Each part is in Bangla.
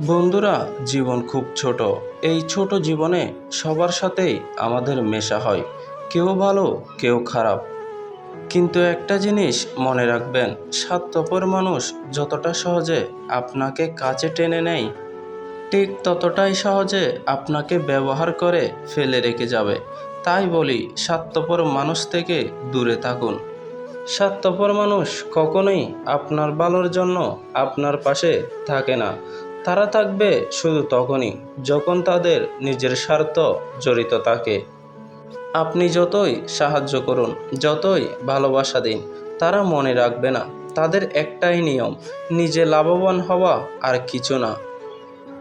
বন্ধুরা, জীবন খুব ছোট। এই ছোট জীবনে সবার সাথেই আমাদের মেশা হয়, কেউ ভালো, কেউ খারাপ। কিন্তু একটা জিনিস মনে রাখবেন, স্বার্থপর মানুষ যতটা সহজে আপনাকে কাছে টেনে নেয়, ঠিক ততটাই সহজে আপনাকে ব্যবহার করে ফেলে রেখে যাবে। তাই বলি, স্বার্থপর মানুষ থেকে দূরে থাকুন। স্বার্থপর মানুষ কখনোই আপনার ভালোর জন্য আপনার পাশে থাকে না। তারা থাকবে শুধু তখনই যখন তাদের নিজের স্বার্থ জড়িত থাকে। আপনি যতই সাহায্য করুন, যতই ভালোবাসা দিন, তারা মনে রাখবে না, তাদের একটাই নিয়ম, নিজে লাভবান হওয়া আর কিছু না।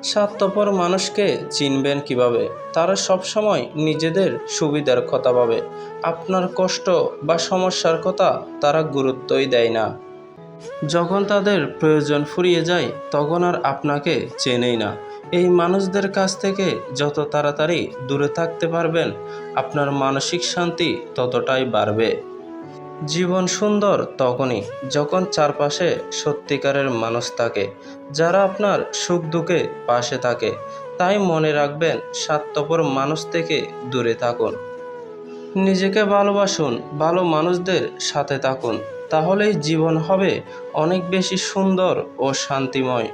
স্বার্থপর মানুষকে চিনবেন কীভাবে? তারা সবসময় নিজেদের সুবিধার কথা ভাবে। আপনার কষ্ট বা সমস্যার কথা তারা গুরুত্বই দেয় না। যখন তাদের প্রয়োজন ফুরিয়ে যায়, তখন আর আপনাকে চেনেই না। এই মানুষদের কাছ থেকে যত তাড়াতাড়ি দূরে থাকতে পারবেন, আপনার মানসিক শান্তি ততটাই বাড়বে। জীবন সুন্দর তখনই যখন চারপাশে সত্যিকারের মানুষ থাকে, যারা আপনার সুখ দুঃখে পাশে থাকে। তাই মনে রাখবেন, স্বার্থপর মানুষ থেকে দূরে থাকুন। নিজেকে ভালোবাসুন, ভালো মানুষদের সাথে থাকুন। তাহলেই জীবন হবে অনেক বেশি সুন্দর ও শান্তিময়।